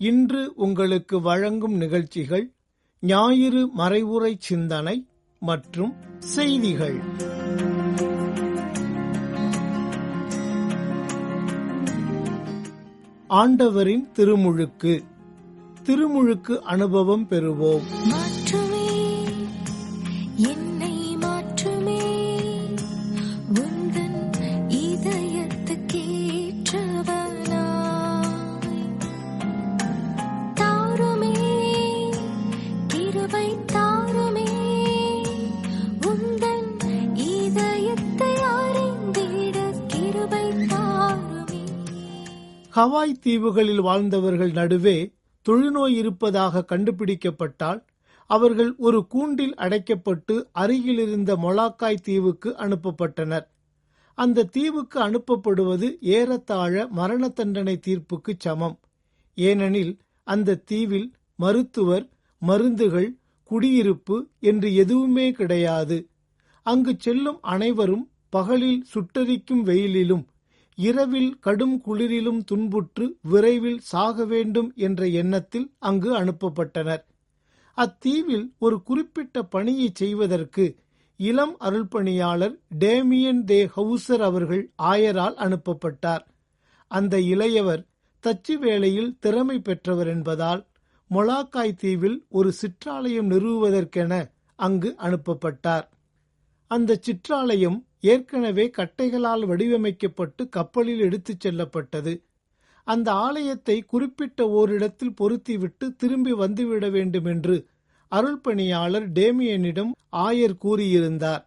இன்று உங்களுக்கு வழங்கும் நிகழ்ச்சிகள் ஞாயிறு மறைவுரை சிந்தனை மற்றும் செய்திகள். ஆண்டவரின் திருமுழுக்கு திருமுழுக்கு அனுபவம் பெறுவோம். ஹவாய் தீவுகளில் வாழ்ந்தவர்கள் நடுவே தொழுநோய் இருப்பதாக கண்டுபிடிக்கப்பட்டால் அவர்கள் ஒரு கூண்டில் அடைக்கப்பட்டு அருகிலிருந்த மொலாக்காய் தீவுக்கு அனுப்பப்பட்டனர். அந்த தீவுக்கு அனுப்பப்படுவது ஏறத்தாழ மரண தண்டனை தீர்ப்புக்கு சமம். ஏனெனில் அந்த தீவில் மருத்துவர் மருந்துகள் குடியிருப்பு என்று எதுவுமே கிடையாது. அங்கு செல்லும் அனைவரும் பகலில் சுட்டரிக்கும் வெயிலிலும் இரவில் கடும் குளிரிலும் துன்புற்று விரைவில் சாக வேண்டும் என்ற எண்ணத்தில் அங்கு அனுப்பப்பட்டனர். அத்தீவில் ஒரு குறிப்பிட்ட பணியை செய்வதற்கு இளம் அருள்பணியாளர் டேமியன் தே ஹவுசர் அவர்கள் ஆயரால் அனுப்பப்பட்டார். அந்த இளையவர் தச்சு வேளையில் திறமை பெற்றவர் என்பதால் மொலாக்காய் தீவில் ஒரு சிற்றாலயம் நிறுவுவதற்கென அங்கு அனுப்பப்பட்டார். அந்த சிற்றாலயம் ஏற்கனவே கட்டைகளால் வடிவமைக்கப்பட்டு கப்பலில் எடுத்துச் செல்லப்பட்டது. அந்த ஆலயத்தை குறிப்பிட்ட ஓரிடத்தில் பொருத்திவிட்டு திரும்பி வந்துவிட வேண்டும் என்று அருள்பணியாளர் டேமியனிடம் ஆயர் கூறியிருந்தார்.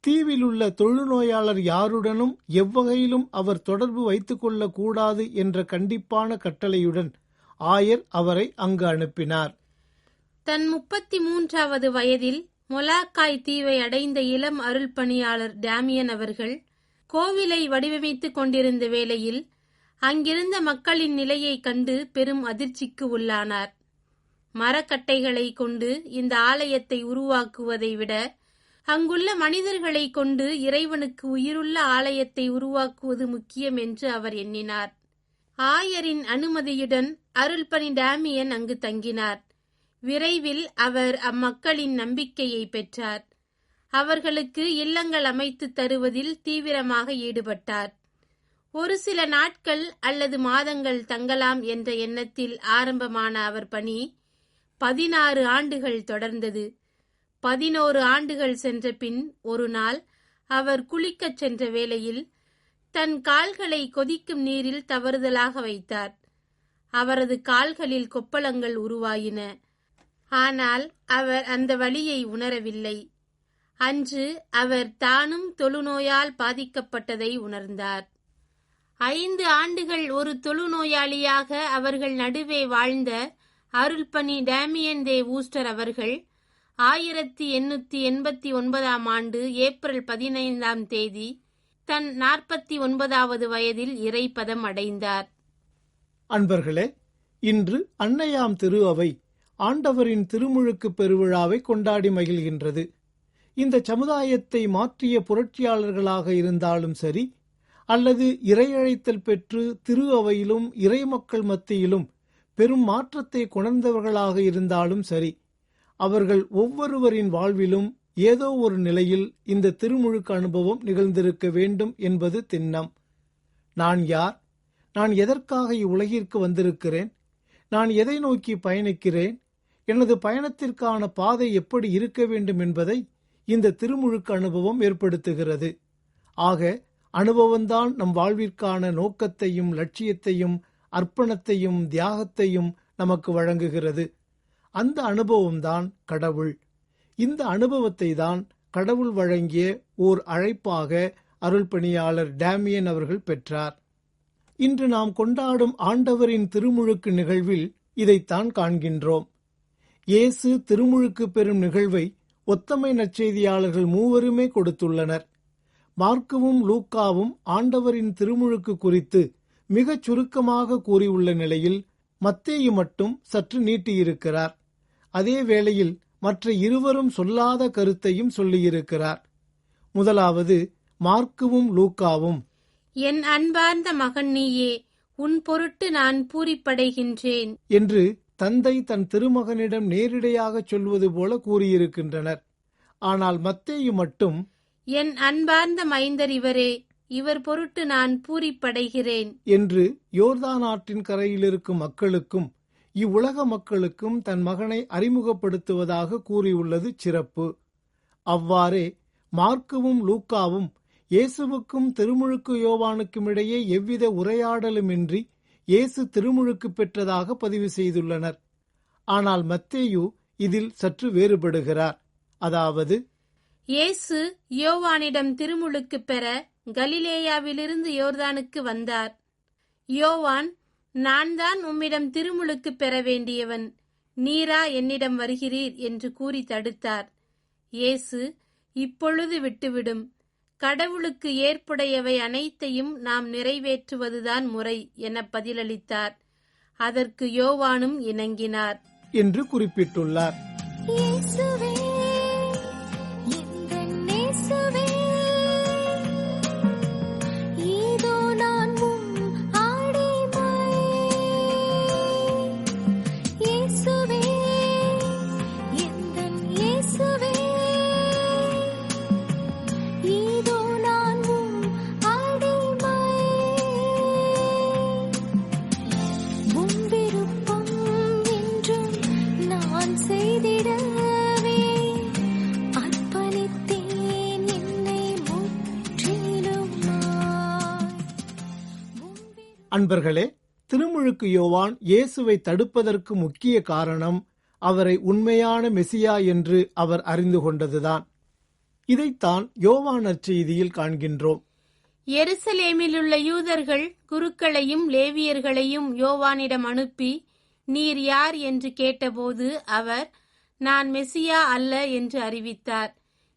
தீவில் உள்ள தொழுநோயாளர் யாருடனும் எவ்வகையிலும் அவர் தொடர்பு வைத்துக் கொள்ளக்கூடாது என்ற கண்டிப்பான கட்டளையுடன் ஆயர் அவரை அங்கு அனுப்பினார். தன் முப்பத்தி மூன்றாவது வயதில் மொலாக்காய் தீவை அடைந்த இளம் அருள் பணியாளர் டேமியன் அவர்கள் கோவிலை வடிவமைத்துக் கொண்டிருந்த வேளையில் அங்கிருந்த மக்களின் நிலையை கண்டு பெரும் அதிர்ச்சிக்கு உள்ளானார். மரக்கட்டைகளை கொண்டு இந்த ஆலயத்தை உருவாக்குவதை விட அங்குள்ள மனிதர்களை கொண்டு இறைவனுக்கு உயிருள்ள ஆலயத்தை உருவாக்குவது முக்கியம் என்று அவர் எண்ணினார். ஆயரின் அனுமதியுடன் அருள்பணி டேமியன் அங்கு தங்கினார். விரைவில் அவர் அம்மக்களின் நம்பிக்கையை பெற்றார். அவர்களுக்கு இல்லங்கள் அமைத்து தருவதில் தீவிரமாக ஈடுபட்டார். ஒரு சில நாட்கள் அல்லது மாதங்கள் தங்கலாம் என்ற எண்ணத்தில் ஆரம்பமான அவர் பணி பதினாறு ஆண்டுகள் தொடர்ந்தது. பதினோரு ஆண்டுகள் சென்ற பின் ஒரு நாள் அவர் குளிக்கச் சென்ற வேளையில் தன் கால்களை கொதிக்கும் நீரில் தவறுதலாக வைத்தார். அவரது கால்களில் கொப்பளங்கள் உருவாயின. ஆனால் அவர் அந்த வழியை உணரவில்லை. அன்று அவர் தானும் தொழுநோயால் பாதிக்கப்பட்டதை உணர்ந்தார். ஐந்து ஆண்டுகள் ஒரு தொழுநோயாளியாக அவர்கள் நடுவே வாழ்ந்த அருள்பணி டேமியன் தே வூஸ்டர் அவர்கள் ஆயிரத்தி எண்ணூத்தி எண்பத்தி ஒன்பதாம் ஆண்டு ஏப்ரல் பதினைந்தாம் தேதி தன் நாற்பத்தி ஒன்பதாவது வயதில் இறைப்பதம் அடைந்தார். அன்பர்களே இன்று அன்னையாம் திரு அவை ஆண்டவரின் திருமுழுக்கு பெருவிழாவை கொண்டாடி மகிழ்கின்றது. இந்த சமுதாயத்தை மாற்றிய புரட்சியாளர்களாக இருந்தாலும் சரி அல்லது இறையழைத்தல் பெற்று திரு அவையிலும் இறைமக்கள் மத்தியிலும் பெரும் மாற்றத்தை கொணர்ந்தவர்களாக இருந்தாலும் சரி அவர்கள் ஒவ்வொருவரின் வாழ்விலும் ஏதோ ஒரு நிலையில் இந்த திருமுழுக்கு அனுபவம் நிகழ்ந்திருக்க வேண்டும் என்பது திண்ணம். நான் யார்? நான் எதற்காக இவ்வுலகிற்கு வந்திருக்கிறேன்? நான் எதை நோக்கி பயணிக்கிறேன்? எனது பயணத்திற்கான பாதை எப்படி இருக்க வேண்டும் என்பதை இந்த திருமுழுக்கு அனுபவம் ஏற்படுத்துகிறது. ஆக அனுபவம்தான் நம் வாழ்விற்கான நோக்கத்தையும் லட்சியத்தையும் அர்ப்பணத்தையும் தியாகத்தையும் நமக்கு வழங்குகிறது. அந்த அனுபவம்தான் கடவுள். இந்த அனுபவத்தை தான் கடவுள் வழங்கிய ஓர் அழைப்பாக அருள் பணியாளர் டேமியன் அவர்கள் பெற்றார். இன்று நாம் கொண்டாடும் ஆண்டவரின் திருமுழுக்கு நிகழ்வில் இதைத்தான் காண்கின்றோம். இயேசு திருமுழுக்கு பெறும் நிகழ்வை ஒத்தமை நற்செய்தியாளர்கள் மூவருமே கொடுத்துள்ளனர். மார்க்குவும் லூக்காவும் ஆண்டவரின் திருமுழுக்கு குறித்து மிகச் சுருக்கமாக கூறியுள்ள நிலையில் மத்தேயு மட்டும் சற்று நீட்டியிருக்கிறார். அதே வேளையில் மற்ற இருவரும் சொல்லாத கருத்தையும் சொல்லியிருக்கிறார். முதலாவது மார்க்குவும் லூக்காவும் என் அன்பார்ந்த மகன் நீயே உன் பொருட்டு நான் பூரிப்படைகின்றேன் என்று தந்தை தன் திருமகனிடம் நேரிடையாகச் சொல்வது போல கூறியிருக்கின்றனர். ஆனால் மத்தேயு மட்டும் என் அன்பார்ந்த மைந்தர் இவரே இவர் பொருட்டு நான் பூரிப்படைகிறேன். என்று யோர்தான் ஆற்றின் கரையில் இருக்கும் மக்களுக்கும் இவ்வுலக மக்களுக்கும் தன் மகனை அறிமுகப்படுத்துவதாக கூறியுள்ளது சிறப்பு. அவ்வாறே மார்க்குவும் லூக்காவும் இயேசுவுக்கும் திருமுழுக்கு யோவானுக்கும் இடையே எவ்வித உரையாடலுமின்றி இயேசு திருமுழுக்கு பெற்றதாக பதிவு செய்துள்ளனர். ஆனால் மத்தேயு இதில் சற்று வேறுபடுகிறார். அதாவது இயேசு யோவானிடம் திருமுழுக்கு பெற கலிலேயாவிலிருந்து யோர்தானுக்கு வந்தார். யோவான் நான் தான் உம்மிடம் திருமுழுக்கு பெற வேண்டியவன். நீரா என்னிடம் வருகிறீர் என்று கூறி தடுத்தார். இயேசு இப்பொழுது விட்டுவிடும். கடவுளுக்கு ஏற்புடையவை அனைத்தையும் நாம் நிறைவேற்றுவதுதான் முறை என பதிலளித்தார். அதற்கு யோவானும் இணங்கினார். என்று குறிப்பிட்டுள்ளார். நண்பர்களே திருமுழுக்கு யோவான் இயேசுவை தடுப்பதற்கு முக்கிய காரணம் அவரை உண்மையான மெசியா என்று அவர் அறிந்து கொண்டதுதான். இதைத்தான் யோவான் செய்தியில் காண்கின்றோம். எருசலேமிலுள்ள யூதர்கள் குருக்களையும் லேவியர்களையும் யோவானிடம் அனுப்பி நீர் யார் என்று கேட்டபோது அவர் நான் மெசியா அல்ல என்று அறிவித்தார்.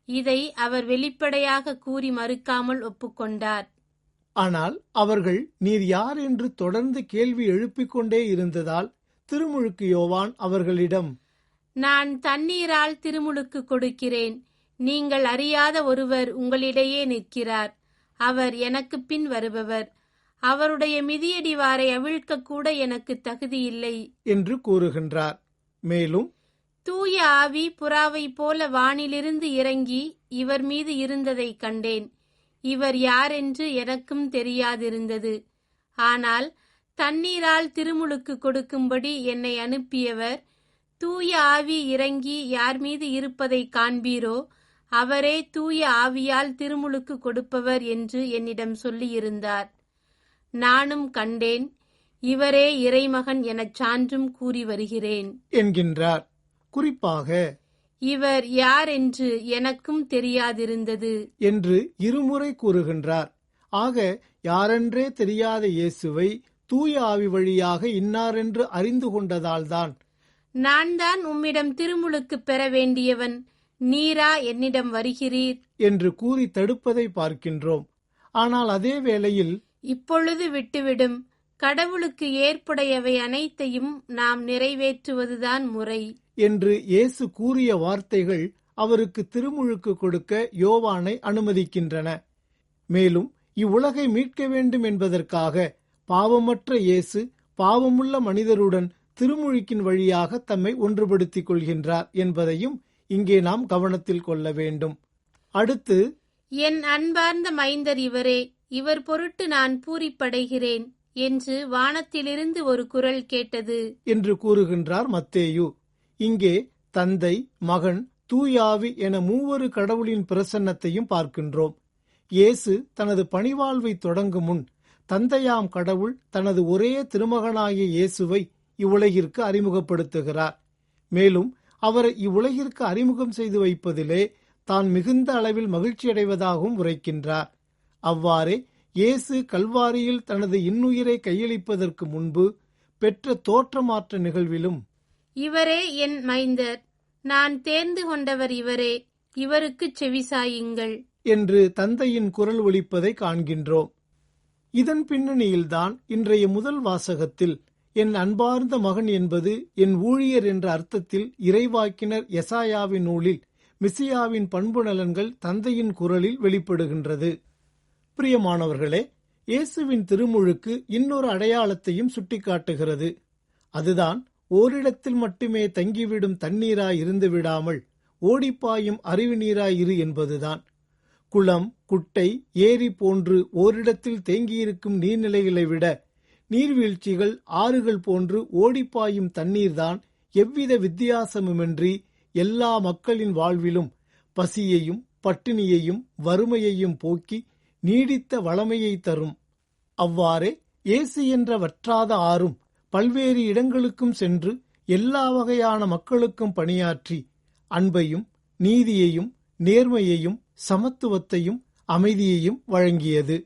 இதை அவர் வெளிப்படையாக கூறி மறுக்காமல் ஒப்புக்கொண்டார். ஆனால் அவர்கள் நீர் யார் என்று தொடர்ந்து கேள்வி எழுப்பிக் கொண்டே இருந்ததால் திருமுழுக்கு யோவான் அவர்களிடம் நான் தண்ணீரால் திருமுழுக்கு கொடுக்கிறேன். நீங்கள் அறியாத ஒருவர் உங்களிடையே நிற்கிறார். அவர் எனக்கு பின் வருபவர். அவருடைய மிதியடிவாரை அவிழ்க்க கூட எனக்கு தகுதியில்லை. என்று கூறுகின்றார். மேலும் தூய ஆவி புறாவை போல வானிலிருந்து இறங்கி இவர் மீது இருந்ததைக் கண்டேன். இவர் யாரென்று எனக்கும் தெரியாதிருந்தது. ஆனால் தண்ணீரால் திருமுழுக்கு கொடுக்கும்படி என்னை அனுப்பியவர் தூய ஆவி இறங்கி யார் மீது இருப்பதை காண்பீரோ அவரே தூய ஆவியால் திருமுழுக்கு கொடுப்பவர் என்று என்னிடம் சொல்லியிருந்தார். நானும் கண்டேன் இவரே இறைமகன் எனச் சான்றும் கூறி வருகிறேன். என்கின்றார். குறிப்பாக இவர் யார் என்று எனக்கும் தெரியாதிருந்தது. என்று இருமுறை கூறுகின்றார். ஆக யாரென்றே தெரியாத இயேசுவை தூய ஆவி வழியாக இன்னாரென்று அறிந்து கொண்டதால்தான். நான் தான் உம்மிடம் திருமுழுக்கு பெற வேண்டியவன். நீரா என்னிடம் வருகிறீர். என்று கூறி தடுப்பதை பார்க்கின்றோம். ஆனால் அதே வேளையில் இப்பொழுது விட்டுவிடும். கடவுளுக்கு ஏற்புடையவை அனைத்தையும் நாம் நிறைவேற்றுவதுதான் முறை. என்று இயேசு கூறிய வார்த்தைகள் அவருக்கு திருமுழுக்கு கொடுக்க யோவானை அனுமதிக்கின்றன. மேலும் இவ்வுலகை மீட்க வேண்டும் என்பதற்காக பாவமற்ற இயேசு பாவமுள்ள மனிதருடன் திருமுழுக்கின் வழியாக தம்மை ஒன்றுபடுத்திக் கொள்கின்றார் என்பதையும் இங்கே நாம் கவனத்தில் கொள்ள வேண்டும். அடுத்து என் அன்பார்ந்த மைந்தர் இவரே இவர் பொருட்டு நான் பூரிப்படைகிறேன் என்று வானத்திலிருந்து ஒரு குரல் கேட்டது. என்று கூறுகின்றார் மத்தேயு. இங்கே தந்தை மகன் தூயாவி என மூவரு கடவுளின் பிரசன்னத்தையும் பார்க்கின்றோம். இயேசு தனது பணிவாழ்வை தொடங்கும் முன் தந்தையாம் கடவுள் தனது ஒரே திருமகனாகிய இயேசுவை இவ்வுலகிற்கு அறிமுகப்படுத்துகிறார். மேலும் அவரை இவ்வுலகிற்கு அறிமுகம் செய்து வைப்பதிலே தான் மிகுந்த அளவில் மகிழ்ச்சியடைவதாகவும் உரைக்கின்றார். அவ்வாறே இயேசு கல்வாரியில் தனது இன்னுயிரை கையளிப்பதற்கு முன்பு பெற்ற தோற்றமாற்ற நிகழ்விலும் இவரே என் மைந்தர். நான் தேர்ந்து கொண்டவர் இவரே. இவருக்குச் செவிசாயுங்கள் என்று தந்தையின் குரல் ஒலிப்பதை காண்கின்றோம். இதன் பின்னணியில்தான் இன்றைய முதல் வாசகத்தில் என் அன்பார்ந்த மகன் என்பது என் ஊழியர் என்ற அர்த்தத்தில் இறைவாக்கினர் எசாயாவின் நூலில் மிசியாவின் பண்பு நலன்கள் தந்தையின் குரலில் வெளிப்படுகின்றது. பிரியமானவர்களே இயேசுவின் திருமுழுக்கு இன்னொரு அடையாளத்தையும் சுட்டிக்காட்டுகிறது. அதுதான் ஓரிடத்தில் மட்டுமே தங்கிவிடும் தண்ணீராய் இருந்து விடாமல் ஓடிப்பாயும் அறிவு நீராய் இரு என்பதுதான். குளம் குட்டை ஏரி போன்று ஓரிடத்தில் தேங்கியிருக்கும் நீர்நிலைகளை விட நீர்வீழ்ச்சிகள் ஆறுகள் போன்று ஓடிப்பாயும் தண்ணீர்தான் எவ்வித வித்தியாசமுமின்றி எல்லா மக்களின் வாழ்விலும் பசியையும் பட்டினியையும் வறுமையையும் போக்கி நீடித்த வளமையை தரும். அவ்வாறே ஏசு என்ற வற்றாத ஆறும் பல்வேறு இடங்களுக்கும் சென்று எல்லா வகையான மக்களுக்கும் பணியாற்றி அன்பையும் நீதியையும் நேர்மையையும் சமத்துவத்தையும் அமைதியையும் வழங்கியது.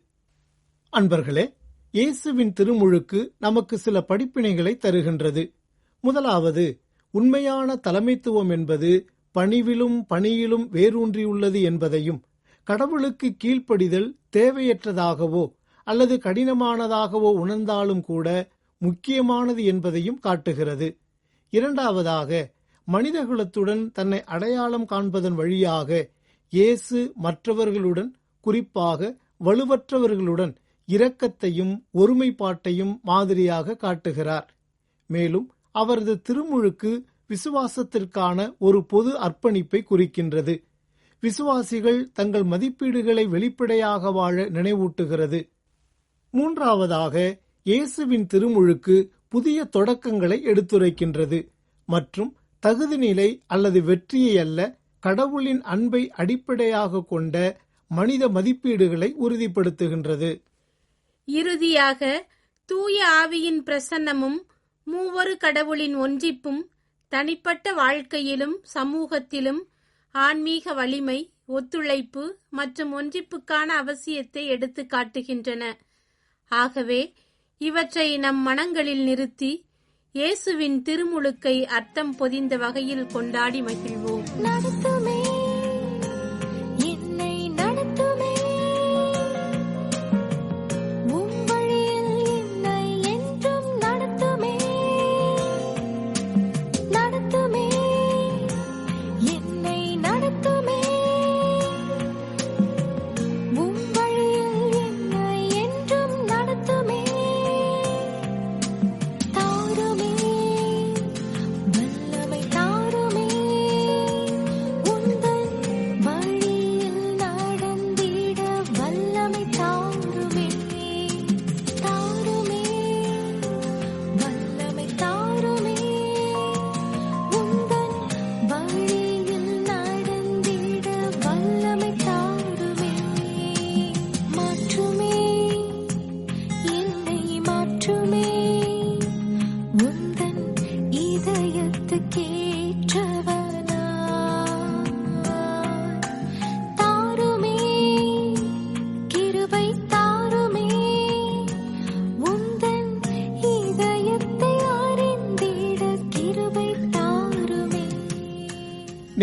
அன்பர்களே இயேசுவின் திருமுழுக்கு நமக்கு சில படிப்பினைகளை தருகின்றது. முதலாவது உண்மையான தலைமைத்துவம் என்பது பணிவிலும் பணியிலும் வேரூன்றியுள்ளது என்பதையும் கடவுளுக்கு கீழ்ப்படிதல் தேவையற்றதாகவோ அல்லது கடினமானதாகவோ உணர்ந்தாலும் கூட முக்கியமானது என்பதையும் காட்டுகிறது. இரண்டாவதாக மனிதகுலத்துடன் தன்னை அடையாளம் காண்பதன் வழியாக இயேசு மற்றவர்களுடன் குறிப்பாக வலுவற்றவர்களுடன் இரக்கத்தையும் ஒருமைப்பாட்டையும் மாதிரியாக காட்டுகிறார். மேலும் அவரது திருமுழுக்கு விசுவாசத்திற்கான ஒரு பொது அர்ப்பணிப்பை குறிக்கின்றது. விசுவாசிகள் தங்கள் மதிப்பீடுகளை வெளிப்படையாக வாழ நினைவூட்டுகிறது. மூன்றாவதாக இயேசுவின் திருமுழுக்கு புதிய தொடக்கங்களை எடுத்துரைக்கின்றது. மற்றும் தகுதிநிலை அல்லது வெற்றியை அல்ல கடவுளின் அன்பை அடிப்படையாக கொண்ட மனித மதிப்பீடுகளை உறுதிப்படுத்துகின்றது. இறுதியாக தூய ஆவியின் பிரசன்னமும் மூவரு கடவுளின் ஒன்றிப்பும் தனிப்பட்ட வாழ்க்கையிலும் சமூகத்திலும் ஆன்மீக வலிமை ஒத்துழைப்பு மற்றும் ஒன்றிப்புக்கான அவசியத்தை எடுத்து காட்டுகின்றன ஆகவே இவற்றை நம் மனங்களில் நிறுத்தி இயேசுவின் திருமுழுக்கை அர்த்தம் பொதிந்த வகையில் கொண்டாடி மகிழ்வோம்.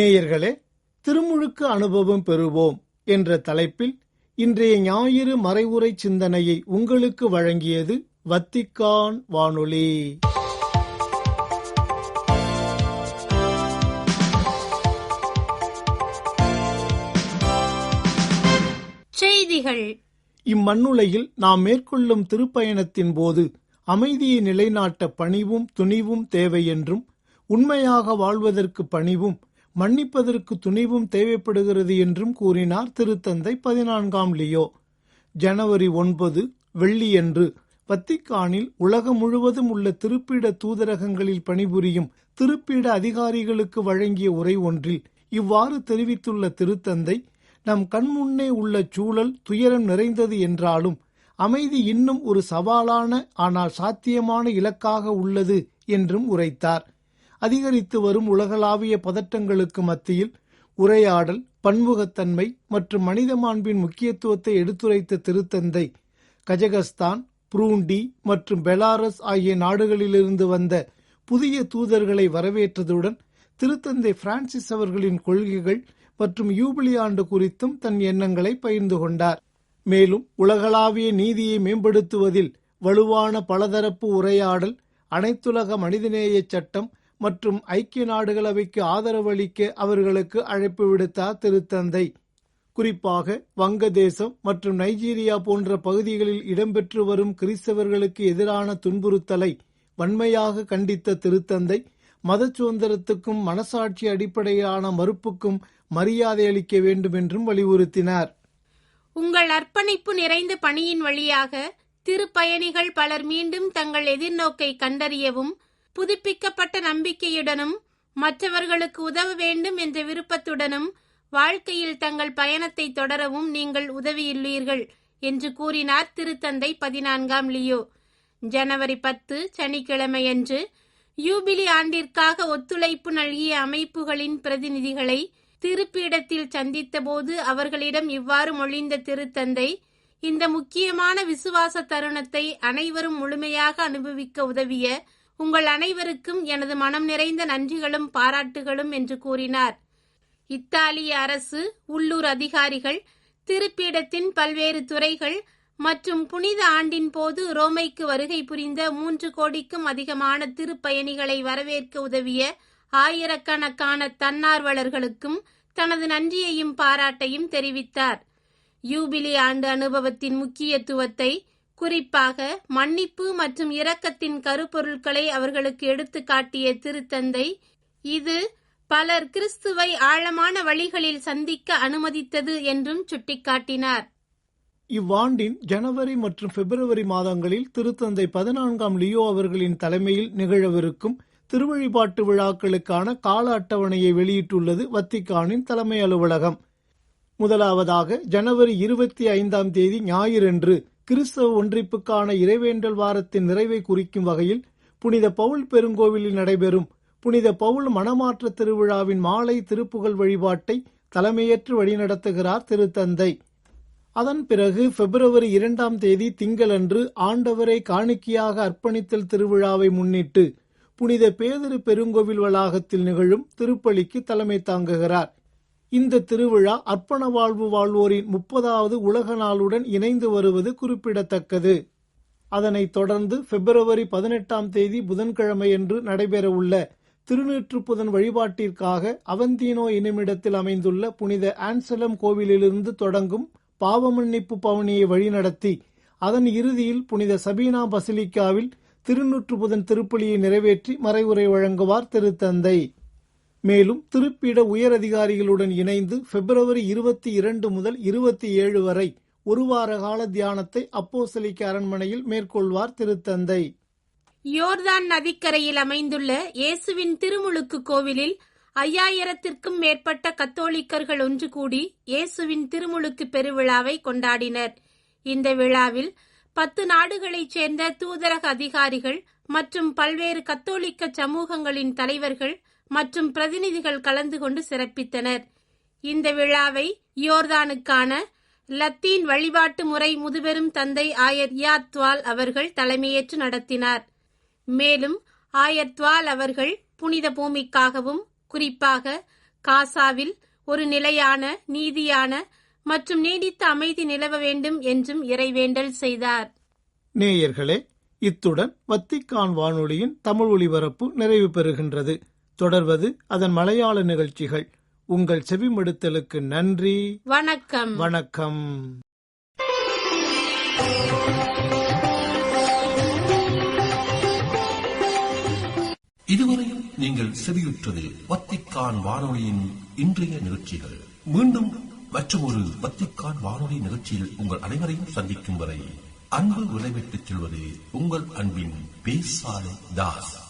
நேயர்களே திருமுழுக்கு அனுபவம் பெறுவோம் என்ற தலைப்பில் இன்றைய ஞாயிறு மறைவுரை சிந்தனையை உங்களுக்கு வழங்கியது வத்திக்கான் வானொலி. செய்திகள். இம்மண்ணுலையில் நாம் மேற்கொள்ளும் திருப்பயணத்தின் போது அமைதியை நிலைநாட்ட பணிவும் துணிவும் தேவை என்றும் உண்மையாக வாழ்வதற்கு பணிவும் மன்னிப்பதற்கு துணிவும் தேவைப்படுகிறது என்றும் கூறினார் திருத்தந்தை பதினான்காம் லியோ. ஜனவரி ஒன்பது வெள்ளியன்று வத்திக்கானில் உலகம் முழுவதும் உள்ள திருப்பீட தூதரகங்களில் பணிபுரியும் திருப்பீட அதிகாரிகளுக்கு வழங்கிய உரை ஒன்றில் இவ்வாறு தெரிவித்துள்ள திருத்தந்தை நம் கண்முன்னே உள்ள சூழல் துயரம் நிறைந்தது என்றாலும் அமைதி இன்னும் ஒரு சவாலான ஆனால் சாத்தியமான இலக்காக உள்ளது என்றும் உரைத்தார். அதிகரித்து வரும் உலகளாவிய பதட்டங்களுக்கு மத்தியில் உரையாடல் பன்முகத்தன்மை மற்றும் மனித மாண்பின் முக்கியத்துவத்தை எடுத்துரைத்த திருத்தந்தை கஜகஸ்தான் புரூண்டி மற்றும் பெலாரஸ் ஆகிய நாடுகளிலிருந்து வந்த புதிய தூதர்களை வரவேற்றதுடன் திருத்தந்தை பிரான்சிஸ் அவர்களின் கொள்கைகள் மற்றும் யூபிலி ஆண்டு குறித்தும் தன் எண்ணங்களை பகிர்ந்து கொண்டார். மேலும் உலகளாவிய நீதியை மேம்படுத்துவதில் வலுவான பலதரப்பு உரையாடல் அனைத்துலக மனிதநேய சட்டம் மற்றும் ஐக்கிய நாடுகள் அவைக்கு ஆதரவளிக்க அவர்களுக்கு அழைப்பு விடுத்தார் திருத்தந்தை. குறிப்பாக வங்கதேசம் மற்றும் நைஜீரியா போன்ற பகுதிகளில் இடம்பெற்று வரும் கிறிஸ்தவர்களுக்கு எதிரான துன்புறுத்தலை வன்மையாக கண்டித்த திருத்தந்தை மத சுதந்திரத்துக்கும் மனசாட்சி அடிப்படையிலான மறுப்புக்கும் மரியாதை அளிக்க வேண்டும் என்றும் வலியுறுத்தினார். உங்கள் அர்ப்பணிப்பு நிறைந்த பணியின் வழியாக திருப்பயணிகள் பலர் மீண்டும் தங்கள் எதிர்நோக்கை கண்டறியவும் புதுப்பிக்கப்பட்ட நம்பிக்கையுடனும் மற்றவர்களுக்கு உதவ வேண்டும் என்ற விருப்பத்துடனும் வாழ்க்கையில் தங்கள் பயணத்தை தொடரவும் நீங்கள் உதவியுள்ளீர்கள் என்று கூறினார் திருத்தந்தை பதினான்காம் லியோ. ஜனவரி பத்து சனிக்கிழமையன்று யூபிலி ஆண்டிற்காக ஒத்துழைப்பு நல்கிய அமைப்புகளின் பிரதிநிதிகளை திருப்பீடத்தில் சந்தித்தபோது அவர்களிடம் இவ்வாறு மொழிந்த திருத்தந்தை இந்த முக்கியமான விசுவாச தருணத்தை அனைவரும் முழுமையாக அனுபவிக்க உதவிய உங்கள் அனைவருக்கும் எனது மனம் நிறைந்த நன்றிகளும் பாராட்டுகளும் என்று கூறினார். இத்தாலிய அரசு உள்ளூர் அதிகாரிகள் திருப்பீடத்தின் பல்வேறு துறைகள் மற்றும் புனித ஆண்டின் போது ரோமைக்கு வருகை புரிந்த மூன்று கோடிக்கும் அதிகமான திருப்பயணிகளை வரவேற்க உதவிய ஆயிரக்கணக்கான தன்னார்வலர்களுக்கும் தனது நன்றியையும் பாராட்டையும் தெரிவித்தார். யூபிலி ஆண்டு அனுபவத்தின் முக்கியத்துவத்தை குறிப்பாக மன்னிப்பு மற்றும் இரக்கத்தின் கருப்பொருட்களை அவர்களுக்கு எடுத்துக்காட்டிய திருத்தந்தை இது பலர் கிறிஸ்துவை ஆழமான வழிகளில் சந்திக்க அனுமதித்தது என்றும் சுட்டிக்காட்டினார். இவ்வாண்டின் ஜனவரி மற்றும் பிப்ரவரி மாதங்களில் திருத்தந்தை பதினான்காம் லியோ அவர்களின் தலைமையில் நிகழவிருக்கும் திருவழிபாட்டு விழாக்களுக்கான கால அட்டவணையை வெளியிட்டுள்ளது வத்திக்கானின் தலைமை அலுவலகம். முதலாவதாக ஜனவரி இருபத்தி ஐந்தாம் தேதி ஞாயிறன்று கிறிஸ்தவ ஒன்றிப்புக்கான இறைவேண்டல் வாரத்தின் நிறைவை குறிக்கும் வகையில் புனித பவுல் பெருங்கோவிலில் நடைபெறும் புனித பவுல் மணமாற்ற திருவிழாவின் மாலை திருப்புகழ் வழிபாட்டை தலைமையேற்று வழிநடத்துகிறார் திருத்தந்தை. அதன் பிறகு பிப்ரவரி இரண்டாம் தேதி திங்களன்று ஆண்டவரை காணிக்கையாக அர்ப்பணித்தல் திருவிழாவை முன்னிட்டு புனித பேதரு பெருங்கோவில் வளாகத்தில் நிகழும் திருப்பலிக்கு தலைமை தாங்குகிறார். இந்த திருவிழா அர்ப்பண வாழ்வு வாழ்வோரின் முப்பதாவது உலக நாளுடன் இணைந்து வருவது குறிப்பிடத்தக்கது. அதனைத் தொடர்ந்து பிப்ரவரி பதினெட்டாம் தேதி புதன்கிழமையன்று நடைபெறவுள்ள திருநீற்றுப்புதன் வழிபாட்டிற்காக அவந்தீனோ என்னுமிடத்தில் அமைந்துள்ள புனித ஆன்சலம் கோவிலிலிருந்து தொடங்கும் பாவமன்னிப்பு பவனியை வழிநடத்தி அதன் இறுதியில் புனித சபீனா பசிலிக்காவில் திருநூற்றுப்புதன் திருப்பலியை நிறைவேற்றி மறைவுரை வழங்குவார் திருத்தந்தை. மேலும் திருப்பிட உயரதிகாரிகளுடன் இணைந்து பிப்ரவரி இருபத்தி இரண்டு முதல் இருபத்தி ஏழு வரை ஒருவார கால தியானத்தை அப்போசலிக்க அரண்மனையில் மேற்கொள்வார் திருத்தந்தை. யோர்தான் நதிக்கரையில் அமைந்துள்ள இயேசுவின் திருமுழுக்கு கோவிலில் ஐயாயிரத்திற்கும் மேற்பட்ட கத்தோலிக்கர்கள் ஒன்று கூடி இயேசுவின் திருமுழுக்கு பெருவிழாவை கொண்டாடினர். இந்த விழாவில் பத்து நாடுகளைச் சேர்ந்த தூதரக அதிகாரிகள் மற்றும் பல்வேறு கத்தோலிக்க சமூகங்களின் தலைவர்கள் மற்றும் பிரதிநிதிகள் கலந்து கொண்டு சிறப்பித்தனர். இந்த விழாவை யோர்தானுக்கான லத்தீன் வழிபாட்டு முறை முதுபெரும் தந்தை ஆயர் யாத்வால் அவர்கள் தலைமையேற்று நடத்தினார். மேலும் ஆயத்வால் அவர்கள் புனித பூமிக்காகவும் குறிப்பாக காசாவில் ஒரு நிலையான நீதியான மற்றும் நீடித்த அமைதி நிலவ வேண்டும் என்றும் இறைவேண்டல் செய்தார். நேயர்களே இத்துடன் வத்திக்கான் வானொலியின் தமிழ் ஒலிபரப்பு நிறைவு பெறுகின்றது. தொடர்வது அதன் மலையாள நிகழ்ச்சிகள். உங்கள் செவிமடுத்தலுக்கு நன்றி. வணக்கம். வணக்கம். இதுவரையும் நீங்கள் செவியுற்றது வத்திக்கான் வானொலியின் இன்றைய நிகழ்ச்சிகள். மீண்டும் மற்றும் ஒரு வத்திக்கான் வானொலி நிகழ்ச்சியில் உங்கள் அனைவரையும் சந்திக்கும் வரை அன்பு விளைவிட்டுச் செல்வது உங்கள் அன்பின் பேசாலை தாஸ்.